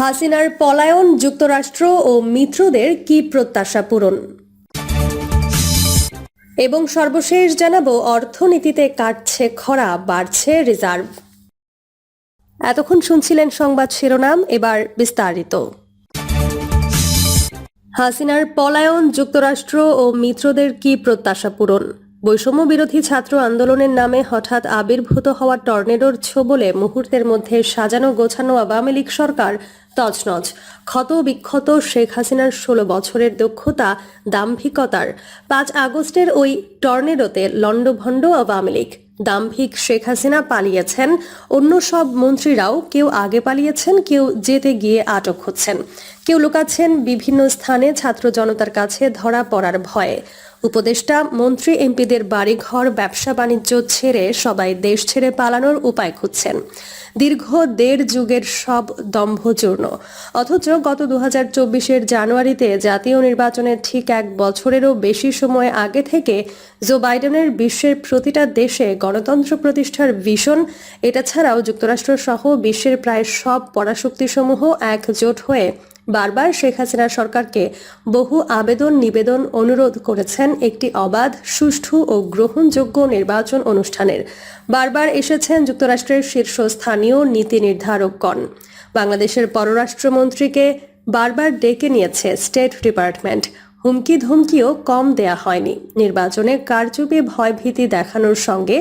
হাসিনার পলায়ন, যুক্তরাষ্ট্র ও মিত্রদের কি প্রত্যাশা পূরণ? এবং সর্বশেষ জানাব, অর্থনীতিতে কাটছে খরা, বাড়ছে রিজার্ভ। এতক্ষণ শুনছিলেন সংবাদ শিরোনাম, এবার বিস্তারিত। হাসিনার পলায়ন, যুক্তরাষ্ট্র ও মিত্রদের কি প্রত্যাশা পূরণ? বৈষম্য বিরোধী ছাত্র আন্দোলনের নামে হঠাৎ আবির্ভূত হওয়া টর্নেডোর ছোবলে মুহূর্তের মধ্যে সাজানো গোছানো আওয়ামী লীগ সরকার তছনছ। ক্ষত বিক্ষত শেখ হাসিনার ষোলো বছরের দক্ষতা, দাম্ভিকতার। পাঁচ আগস্টের ওই টর্নেডোতে লণ্ডভণ্ড আওয়ামী লীগ। দাম্ভিক শেখ হাসিনা পালিয়েছেন, অন্য সব মন্ত্রীরাও কেউ আগে পালিয়েছেন, কেউ যেতে গিয়ে আটক হচ্ছেন। কেউ লুকাচ্ছেন বিভিন্ন স্থানে ছাত্র জনতার কাছে ধরা পড়ার ভয়ে। উপদেষ্টা মন্ত্রী এমপিদের বাড়িঘর, ব্যবসা বাণিজ্য ছেড়ে সবাই দেশ ছেড়ে পালানোর উপায় খুঁজছেন। দীর্ঘ দেড় যুগের সব দম্ভচূর্ণ। অথচ গত দু জানুয়ারিতে জাতীয় নির্বাচনের ঠিক এক বছরেরও বেশি সময় আগে থেকে জো বাইডেনের বিশ্বের প্রতিটা দেশে গণতন্ত্র প্রতিষ্ঠার ভীষণ, এটা ছাড়াও যুক্তরাষ্ট্র সহ বিশ্বের প্রায় সব পরাশক্তিসমূহ একজোট হয়ে বারবার শেখ হাসিনা সরকারকে বহু আবেদন, নিবেদন, অনুরোধ করেছেন একটি অবাধ, সুষ্ঠু ও গ্রহণযোগ্য নির্বাচন অনুষ্ঠানের। বারবার এসেছেন যুক্তরাষ্ট্রের শীর্ষস্থানীয় নীতি নির্ধারকগণ। বাংলাদেশের পররাষ্ট্রমন্ত্রীকে বারবার ডেকে নিয়েছে স্টেট ডিপার্টমেন্ট। হুমকি ধুমকিও কম দেয়া হয়নি। নির্বাচনের কারচুপি, ভয়ভীতি দেখানোর সঙ্গে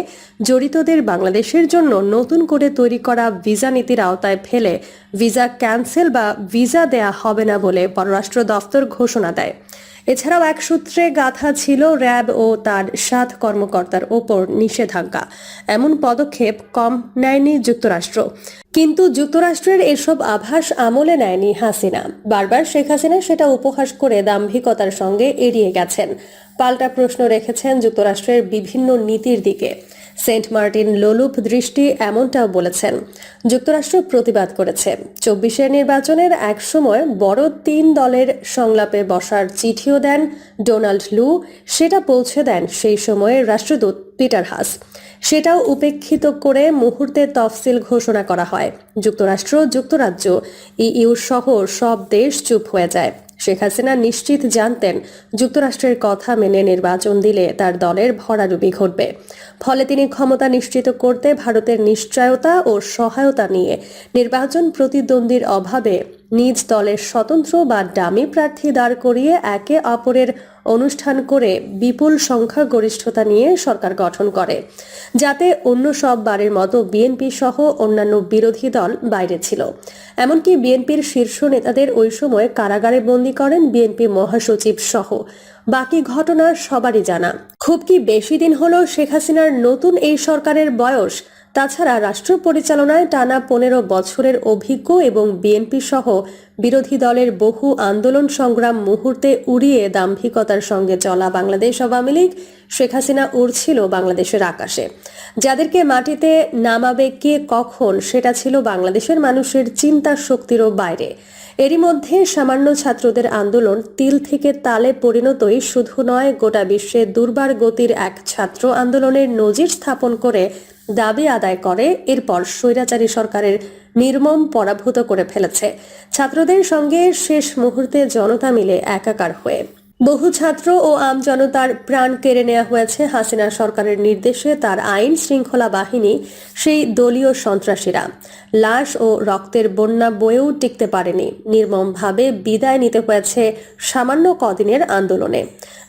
জড়িতদের বাংলাদেশের জন্য নতুন করে তৈরি করা ভিসা নীতির আওতায় ফেলে ভিসা ক্যান্সেল বা ভিসা দেয়া হবে না বলে পররাষ্ট্র দফতর ঘোষণা দেয়। এছাড়াও এক সূত্রে গাথা ছিল র্যাব ও তার সাত কর্মকর্তার ওপর নিষেধাজ্ঞা। এমন পদক্ষেপ কম নেয়নি যুক্তরাষ্ট্র। কিন্তু যুক্তরাষ্ট্রের এসব আভাস আমলে নেয়নি হাসিনা। বারবার শেখ হাসিনা সেটা উপহাস করে দাম্ভিকতার সঙ্গে এড়িয়ে গেছেন। পাল্টা প্রশ্ন রেখেছেন যুক্তরাষ্ট্রের বিভিন্ন নীতির দিকে। সেন্ট মার্টিন লোলুপ দৃষ্টি এমনটাও বলেছেন। যুক্তরাষ্ট্র প্রতিবাদ করেছে। চব্বিশের নির্বাচনের এক সময় বড় তিন দলের সংলাপে বসার চিঠিও দেন ডোনাল্ড লু। সেটা পৌঁছে দেন সেই সময়ের রাষ্ট্রদূত পিটার হাস। সেটাও উপেক্ষিত করে মুহূর্তে তফসিল ঘোষণা করা হয়। যুক্তরাষ্ট্র, যুক্তরাজ্য, ইইউ সহ সব দেশ চুপ হয়ে যায়। শেখ হাসিনা নিশ্চিত জানতেন যুক্তরাষ্ট্রের কথা মেনে নির্বাচন দিলে তার দলের ভরাডুবি ঘটবে। ফলে তিনি ক্ষমতা নিশ্চিত করতে ভারতের নিশ্চয়তা ও সহায়তা নিয়ে নির্বাচন প্রতিদ্বন্দ্বীর অভাবে নিজ দলের স্বতন্ত্র বা ডামি প্রার্থী দাঁড় করিয়ে একে অপরের অনুষ্ঠান করে বিপুল সংখ্যা গরিষ্ঠতা নিয়ে সরকার গঠন করে, যাতে অন্য সব বারের মতো বিএনপি সহ অন্যান্য বিরোধী দল বাইরে ছিল। এমনকি বিএনপির শীর্ষ নেতাদের ওই সময় কারাগারে বন্দী করেন বিএনপি মহাসচিব সহ। বাকি ঘটনা সবারই জানা। খুব কি বেশি দিন হলো শেখ হাসিনার নতুন এই সরকারের বয়স? তাছাড়া রাষ্ট্র পরিচালনায় টানা পনেরো বছরের অভিজ্ঞ এবং বিএনপি সহ বিরোধী দলের বহু আন্দোলন সংগ্রাম মুহূর্তে উড়িয়ে দাম্ভিকতার সঙ্গে চলা বাংলাদেশ আওয়ামী লীগ, শেখ হাসিনা উড়ছিল বাংলাদেশের আকাশে। যাদেরকে মাটিতে নামাবে কে কখন, সেটা ছিল বাংলাদেশের মানুষের চিন্তা শক্তিরও বাইরে। এরই মধ্যে সামান্য ছাত্রদের আন্দোলন তিল থেকে তালে পরিণতই শুধু নয়, গোটা বিশ্বে দুর্বার গতির এক ছাত্র আন্দোলনের নজির স্থাপন করে দাবি আদায় করে, এরপর স্বৈরাচারী সরকারের নির্মম পরাভূত করে ফেলেছে। ছাত্রদের সঙ্গে শেষ মুহূর্তে জনতা মিলে একাকার হয়ে বহু ছাত্র ও আম জনতার প্রাণ কেড়ে নেওয়া হয়েছে হাসিনা সরকারের নির্দেশে তার আইন শৃঙ্খলা বাহিনী, সেই দলীয় সন্ত্রাসীরা। লাশ ও রক্তের বন্যা বয়েও টিকতে পারেনি। নির্মমভাবে বিদায় নিতে হয়েছে সামান্য কদিনের আন্দোলনে,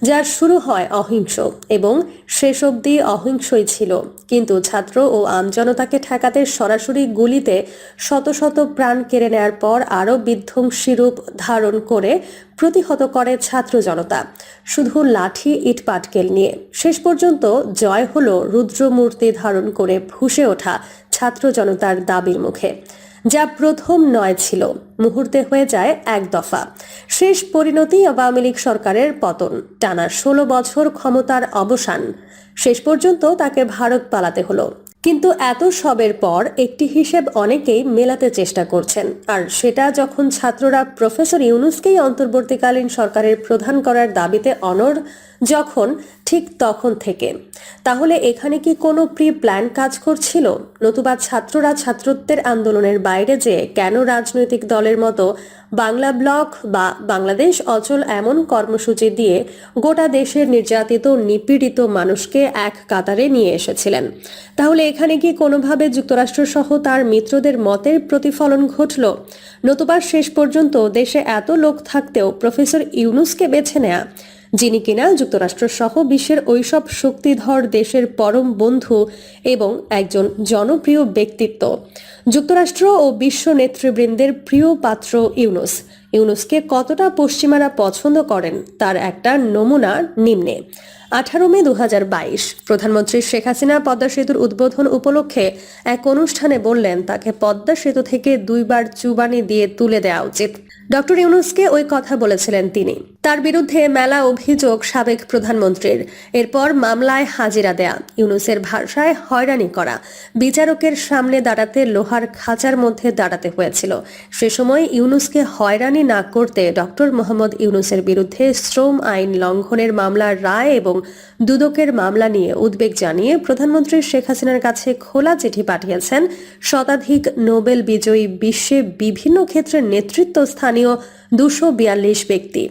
যার শুরু হয় অহিংস এবং শেষ অবধি অহিংসই ছিল। কিন্তু ছাত্র ও আমজনতাকে ঠেকাতে সরাসরি গুলিতে শত শত প্রাণ কেড়ে নেয়ার পর আরও বিধ্বংসী রূপ ধারণ করে প্রতিহত করে ছাত্র জনতা। শুধু লাঠি ইট পাটকেল নিয়ে। শেষ পর্যন্ত জয় হলো রুদ্রমূর্তি ধারণ করে ফুসে ওঠা ছাত্র জনতার দাবির মুখে। যা প্রথম নয় ছিল। মুহূর্তে হয়ে যায় এক দফা। শেষ পরিণতি আওয়ামী লীগ সরকারের পতন। টানা ষোলো বছর ক্ষমতার অবসান। শেষ পর্যন্ত তাকে ভারত পালাতে হলো। কিন্তু এত সবের পর একটি হিসেব অনেকেই মেলাতে চেষ্টা করছেন। আর সেটা যখন ছাত্ররা প্রফেসর ইউনুসকেই অন্তর্বর্তীকালীন সরকারের প্রধান করার দাবিতে অনড় যখন ঠিক তখন থেকে। তাহলে এখানে কি কোনো প্রি প্ল্যান কাজ করছিল? নতুবা ছাত্ররা ছাত্রত্বের আন্দোলনের বাইরে যেয়ে কেন রাজনৈতিক দলের মতো বাংলা ব্লক বা বাংলাদেশ অচল এমন কর্মসূচি দিয়ে গোটা দেশের নির্যাতিত, নিপীড়িত মানুষকে এক কাতারে নিয়ে এসেছিলেন? তাহলে এখানে কি কোনোভাবে যুক্তরাষ্ট্র সহ তার মিত্রদের মতের প্রতিফলন ঘটল? নতুবা শেষ পর্যন্ত দেশে এত লোক থাকতেও প্রফেসর ইউনুসকে বেছে নেয়া যিনি কিনা যুক্তরাষ্ট্র সহ বিশ্বের ওইসব শক্তিধর দেশের পরম বন্ধু এবং একজন জনপ্রিয় ব্যক্তিত্ব। যুক্তরাষ্ট্র ও বিশ্ব নেতৃবৃন্দের প্রিয় পাত্র ইউনুস। ইউনুসকে কতটা পশ্চিমারা পছন্দ করেন তার একটা নমুনা নিম্নে। আঠারো মে দু হাজার বাইশ, প্রধানমন্ত্রী শেখ হাসিনা পদ্মা সেতুর উদ্বোধন উপলক্ষে এক অনুষ্ঠানে বললেন, তাকে পদ্মা সেতু থেকে দুইবার চুবানি দিয়ে তুলে দেওয়া উচিত। ডক্টর ইউনুসকে ওই কথা বলেছিলেন তিনি। তার বিরুদ্ধে মেলা অভিযোগ সাবেক প্রধানমন্ত্রীর। এরপর মামলায় হাজিরা দেয়া, ইউনুসের ভাষায় হয়রানি করা, বিচারকের সামনে দাঁড়াতে লোহার খাঁচার মধ্যে দাঁড়াতে হয়েছিল। সে সময় ইউনুসকে হয়রানি না করতে ডক্টর মোহাম্মদ ইউনুসের বিরুদ্ধে শ্রম আইন লঙ্ঘনের মামলার রায় এবং দুদকের মামলা নিয়ে উদ্বেগ জানিয়ে প্রধানমন্ত্রী শেখ হাসিনার কাছে খোলা চিঠি পাঠিয়েছেন। শতাধিক নোবেল বিজয়ী বিশ্বে বিভিন্ন ক্ষেত্রে নেতৃত্ব স্থানীয় দুশো বিয়াল্লিশ ব্যক্তি।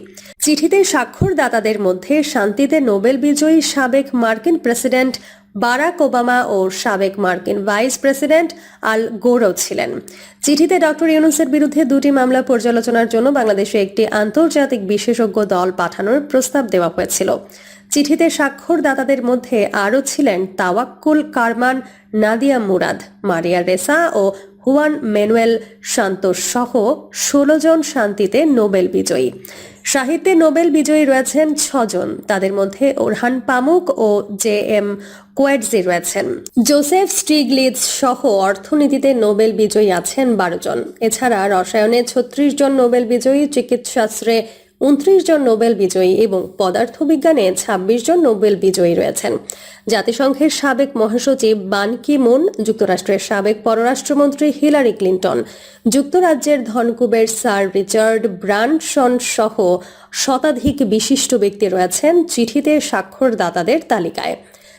চিঠিতে স্বাক্ষরদাতাদের মধ্যে শান্তিতে নোবেল বিজয়ী সাবেক মার্কিন প্রেসিডেন্ট বারাক ওবামা ও সাবেক মার্কিন ভাইস প্রেসিডেন্ট আল গোরও ছিলেন। চিঠিতে ডক্টর ইউনুসের বিরুদ্ধে দুটি মামলা পর্যালোচনার জন্য বাংলাদেশে একটি আন্তর্জাতিক বিশেষজ্ঞ দল পাঠানোর প্রস্তাব দেওয়া হয়েছিল। চিঠিতে স্বাক্ষরদাতাদের মধ্যে আরও ছিলেন Tawakkol Karman Nadia Murad, Maria Ressa ও হুয়ান ম্যানুয়েল শান্তোষ সহ ষোলো জন শান্তিতে নোবেল বিজয়ী। সাহিত্যে নোবেল বিজয়ী রয়েছেন ছজন। তাদের মধ্যে ওরহান পামুক ও জে এম কোয়েটজি রয়েছেন। জোসেফ স্টিগলিটস সহ অর্থনীতিতে নোবেল বিজয়ী আছেন বারো জন। এছাড়া রসায়নে ছত্রিশ জন নোবেল বিজয়ী চিকিৎসাশ্রে উনত্রিশ জন নোবেল বিজয়ী এবং পদার্থবিজ্ঞানে ২৬ জন নোবেল বিজয়ী রয়েছেন। জাতিসংঘের সাবেক মহাসচিব বান কি মুন যুক্তরাষ্ট্রের সাবেক পররাষ্ট্রমন্ত্রী হিলারি ক্লিন্টন, যুক্তরাজ্যের ধনকুবের স্যার রিচার্ড ব্রানসন সহ শতাধিক বিশিষ্ট ব্যক্তি রয়েছেন চিঠিতে স্বাক্ষরদাতাদের তালিকায়।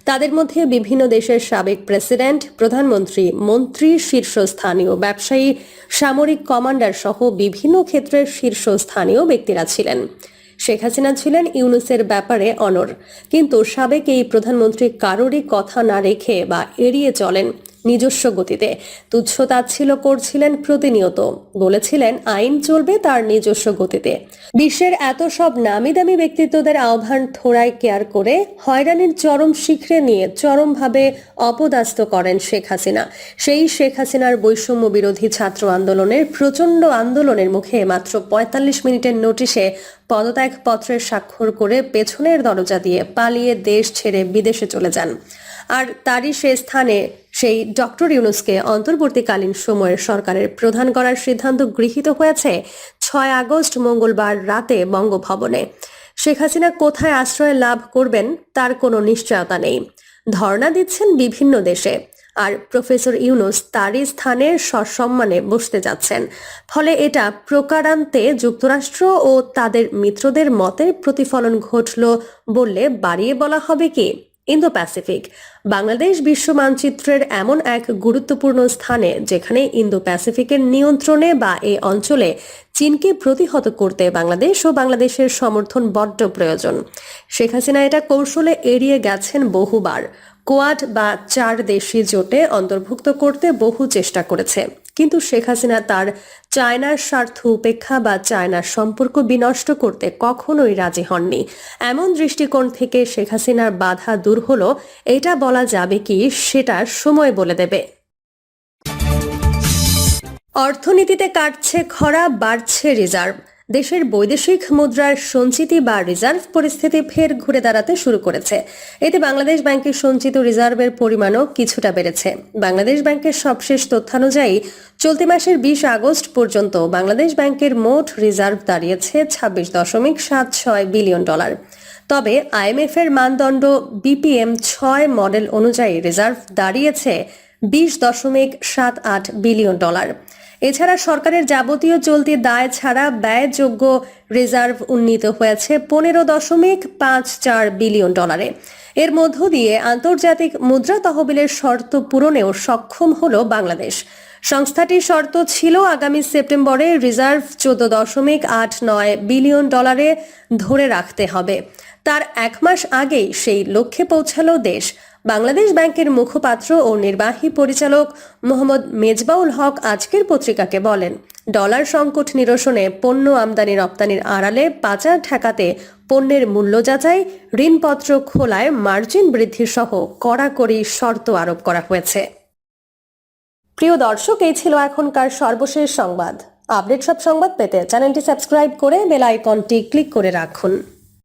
তাদের মধ্যে বিভিন্ন দেশের সাবেক প্রেসিডেন্ট, প্রধানমন্ত্রী, মন্ত্রী, শীর্ষস্থানীয় ব্যবসায়ী, সামরিক কমান্ডার সহ বিভিন্ন ক্ষেত্রের শীর্ষস্থানীয় ব্যক্তিরা ছিলেন। শেখ হাসিনা ছিলেন ইউনুসের ব্যাপারে অনর কিন্তু সাবেক এই প্রধানমন্ত্রী কারোরই কথা না রেখে বা এড়িয়ে চলেন। নিজস্ব গতিতে। তুচ্ছ তাচ্ছিল করছিলেন প্রতিনিয়ত। বলেছিলেন, আইন চলবে তার নিজস্ব গতিতে। বিশ্বের এত সব নামি দামি ব্যক্তিত্বদের আহ্বান থোড়ায় কেয়ার করে হয়রানির চরম শিখরে নিয়ে চরমভাবে অপদাস্ত করেন শেখ হাসিনা। সেই শেখ হাসিনার বৈষম্য বিরোধী ছাত্র আন্দোলনের প্রচণ্ড আন্দোলনের মুখে মাত্র পঁয়তাল্লিশ মিনিটের নোটিশে পদত্যাগ পত্রের স্বাক্ষর করে পেছনের দরজা দিয়ে পালিয়ে দেশ ছেড়ে বিদেশে চলে যান। আর তারই সে স্থানে সেই ডক্টর ইউনুসকে অন্তর্বর্তীকালীন সময়ে সরকারের প্রধান করার সিদ্ধান্ত গৃহীত হয়েছে ছয় আগস্ট মঙ্গলবার রাতে বঙ্গভবনে। শেখ হাসিনা কোথায় আশ্রয় লাভ করবেন তার কোনো নিশ্চয়তা নেই। ধর্ণা দিচ্ছেন বিভিন্ন দেশে। আর প্রফেসর ইউনুস তারই স্থানে সসম্মানে বসতে যাচ্ছেন। ফলে এটা প্রকারান্তে যুক্তরাষ্ট্র ও তাদের মিত্রদের মতের প্রতিফলন ঘটল বললে বাড়িয়ে বলা হবে কি? ইন্দো প্যাসিফিক বাংলাদেশ বিশ্ব মানচিত্রের এমন এক গুরুত্বপূর্ণ স্থানে, যেখানে ইন্দো প্যাসিফিকের নিয়ন্ত্রণে বা এই অঞ্চলে চীনকে প্রতিহত করতে বাংলাদেশ ও বাংলাদেশের সমর্থন বড্ড প্রয়োজন। শেখ হাসিনা এটা কৌশলে এড়িয়ে গেছেন বহুবার। কোয়াড বা চার দেশি জোটে অন্তর্ভুক্ত করতে বহু চেষ্টা করেছে। কিন্তু শেখ হাসিনা তার চায়নার স্বার্থ উপেক্ষা বা চায়নার সম্পর্ক বিনষ্ট করতে কখনোই রাজি হননি। এমন দৃষ্টিকোণ থেকে শেখ হাসিনার বাধা দূর হলো, এটা বলা যাবে কি সেটা সময় বলে দেবে। অর্থনীতিতে কাটছে খরা, বাড়ছে রিজার্ভ। দেশের বৈদেশিক মুদ্রার সঞ্চিতি বা রিজার্ভ পরিস্থিতি ফের ঘুরে দাঁড়াতে শুরু করেছে। এতে বাংলাদেশ ব্যাংকের সঞ্চিত রিজার্ভের পরিমাণও কিছুটা বেড়েছে। বাংলাদেশ ব্যাংকের সবশেষ তথ্যানুযায়ী, চলতি মাসের বিশ আগস্ট পর্যন্ত বাংলাদেশ ব্যাংকের মোট রিজার্ভ দাঁড়িয়েছে ছাব্বিশ দশমিক সাত ছয় বিলিয়ন ডলার। তবে আইএমএফ এর মানদণ্ড বিপিএম ছয় মডেল অনুযায়ী রিজার্ভ দাঁড়িয়েছে বিশ দশমিক সাত আট বিলিয়ন ডলার। এছাড়া সরকারের যাবতীয় চলতি দায় ছাড়া ব্যয়যোগ্য রিজার্ভ উন্নীত হয়েছে পনেরো দশমিক পাঁচ চার বিলিয়ন ডলারে। এর মধ্য দিয়ে আন্তর্জাতিক মুদ্রা তহবিলের শর্ত পূরণেও সক্ষম হল বাংলাদেশ। সংস্থাটির শর্ত ছিল আগামী সেপ্টেম্বরে রিজার্ভ চোদ্দ দশমিক আট নয় বিলিয়ন ডলারে ধরে রাখতে হবে। তার এক মাস আগেই সেই লক্ষ্যে পৌঁছালো দেশ। বাংলাদেশ ব্যাংকের মুখপাত্র ও নির্বাহী পরিচালক মোহাম্মদ মেজবাউল হক আজকের পত্রিকাকে বলেন, ডলার সংকট নিরসনে পণ্য আমদানি রপ্তানির আড়ালে পাচার ঠেকাতে পণ্যের মূল্য যাচাই, ঋণপত্র খোলায় মার্জিন বৃদ্ধি সহ কড়াকড়ি শর্ত আরোপ করা হয়েছে। প্রিয় দর্শক, এই ছিল এখনকার সর্বশেষ সংবাদ। আপডেট সব সংবাদ পেতে চ্যানেলটি সাবস্ক্রাইব করে বেল আইকনটি ক্লিক করে রাখুন।